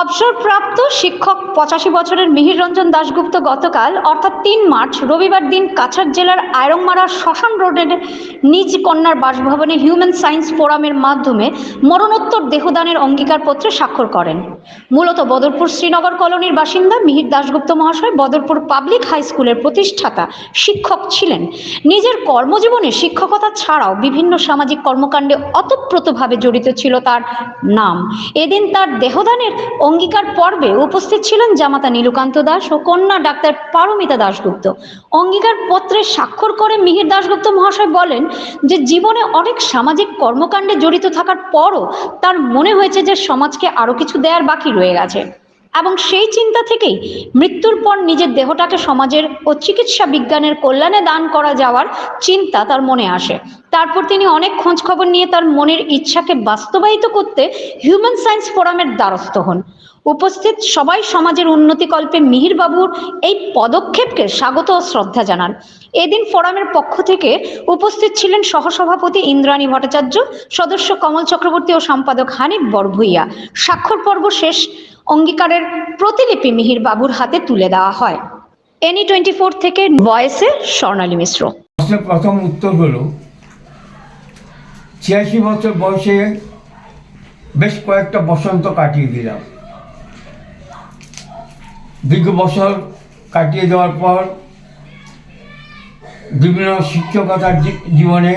অবসরপ্রাপ্ত শিক্ষক পঁচাশি বছরের মিহির রঞ্জন দাশগুপ্ত গতকাল, অর্থাৎ তিন মার্চ, রবিবার দিন কাছাড় জেলার আয়রংমারা শ্মশান রোডের নিজ কন্যার বাসভবনে হিউম্যান সায়েন্স ফোরামের মাধ্যমে মরণোত্তর দেহদানের অঙ্গীকারপত্রে স্বাক্ষর করেন। মূলত বদরপুর শ্রীনগর কলোনির বাসিন্দা মিহির দাশগুপ্ত মহাশয় বদরপুর পাবলিক হাই স্কুলের প্রতিষ্ঠাতা শিক্ষক ছিলেন। নিজের কর্মজীবনে শিক্ষকতা ছাড়াও বিভিন্ন সামাজিক কর্মকাণ্ডে অতপ্রতভাবে জড়িত ছিল তার নাম। এদিন তার দেহদানের অঙ্গীকার পর্বে উপস্থিত ছিলেন জামাতা নীলকান্ত দাস ও কন্যা ডাক্তার পারমিতা দাশগুপ্ত। অঙ্গীকার পত্রে স্বাক্ষর করে মিহির দাশগুপ্ত মহাশয় বলেন যে, জীবনে অনেক সামাজিক কর্মকাণ্ডে জড়িত থাকার পরও তার মনে হয়েছে যে, সমাজকে আরও কিছু দেওয়ার বাকি রয়ে গেছে। এবং সেই চিন্তা থেকেই মৃত্যুর পর নিজের দেহটাকে সমাজের ও চিকিৎসা বিজ্ঞানের কল্যাণে দান করা যাওয়ার চিন্তা তার মনে আসে। তারপর তিনি অনেক খোঁজ খবর নিয়ে তার মনের ইচ্ছাকে বাস্তবায়িত করতে হিউম্যান সায়েন্স ফোরামের দ্বারস্থ হন। উপস্থিত সবাই সমাজের উন্নতিকল্পে মিহির বাবুর এই পদক্ষেপকে স্বাগত ও শ্রদ্ধা জানান। এদিন ফোরামের পক্ষ থেকে উপস্থিত ছিলেন সহসভাপতি ইন্দ্রাণী ভট্টাচার্য, সদস্য কমল চক্রবর্তী ও সম্পাদক হানিফ বরভুইয়া। স্বাক্ষর পর্ব শেষ অঙ্গীকারের প্রতিলিপি মিহির বাবুর হাতে তুলে দেওয়া হয়। এনি টোয়েন্টি ফোর থেকে ভয়েসে স্বর্ণালী মিশ্র। প্রথম উত্তর হলো, ছিয়াশি বছর বয়সে বেশ কয়েকটা বসন্ত কাটিয়ে দিলাম। দীর্ঘ বছর কাটিয়ে দেওয়ার পর বিভিন্ন শিক্ষকতার জীবনে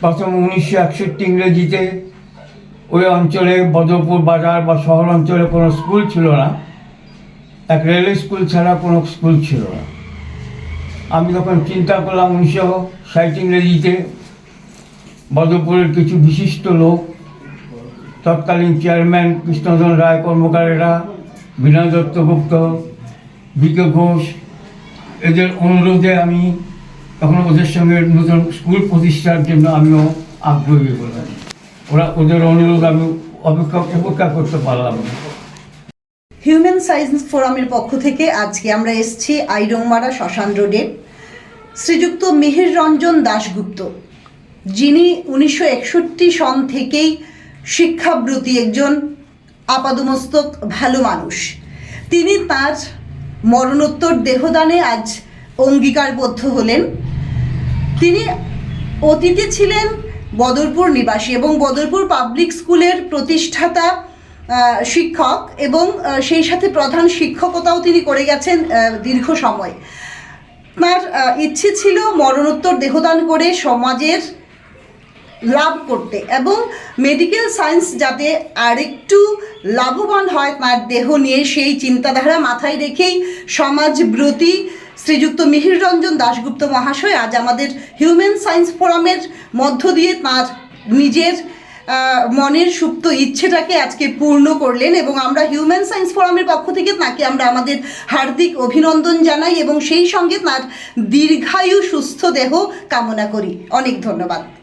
প্রথম উনিশশো একষট্টি ইংরেজিতে ওই অঞ্চলে বদরপুর বাজার বা শহর অঞ্চলে কোনো স্কুল ছিল না। এক রেল স্কুল ছাড়া কোনো স্কুল ছিল না। আমি তখন চিন্তা করলাম উনিশশো ষাট ইংরেজিতে বদরপুরের কিছু বিশিষ্ট লোক, তৎকালীন চেয়ারম্যান কৃষ্ণধন রায় কর্মকারেরা, বিনয় দত্তগুপ্ত, বিকে ঘোষ, এদের অনুরোধে আমি তখন ওদের সঙ্গে নতুন স্কুল প্রতিষ্ঠার জন্য আমিও আগ্রহী হলাম। ওরা ওদের অনুরোধ আমি অপেক্ষা করতে পারলাম না। হিউম্যান সায়েন্স ফোরামের পক্ষ থেকে আজকে আমরা এসেছি আইরংমারা শ্মশান রোডে। শ্রীযুক্ত মিহির রঞ্জন দাশগুপ্ত, যিনি উনিশশো একষট্টি সন থেকেই শিক্ষাব্রতী একজন আপাদমস্তক, ভালো মানুষ। তিনি তার মরণোত্তর দেহদানে আজ অঙ্গীকারবদ্ধ হলেন। তিনি অতীতে ছিলেন বদরপুর নিবাসী এবং বদরপুর পাবলিক স্কুলের প্রতিষ্ঠাতা শিক্ষক এবং সেই সাথে প্রধান শিক্ষকতাও তিনি করে গেছেন দীর্ঘ সময়। তার ইচ্ছে ছিল মরণোত্তর দেহদান করে সমাজের লাভ করতে এবং মেডিকেল সায়েন্স যাতে আরেকটু লাভবান হয় তার দেহ নিয়ে সেই চিন্তাধারা মাথায় রেখেই সমাজব্রতী শ্রীযুক্ত মিহির রঞ্জন দাশগুপ্ত মহাশয় আজ আমাদের হিউম্যান সায়েন্স ফোরামের মধ্য দিয়ে তাঁর নিজের মনের সুপ্ত ইচ্ছেটাকে আজকে পূর্ণ করলেন এবং আমরা হিউম্যান সায়েন্স ফোরামের পক্ষ থেকে তাঁকে আমরা আমাদের হার্দিক অভিনন্দন জানাই এবং সেই সঙ্গে তাঁর দীর্ঘায়ু সুস্থ দেহ কামনা করি। অনেক ধন্যবাদ।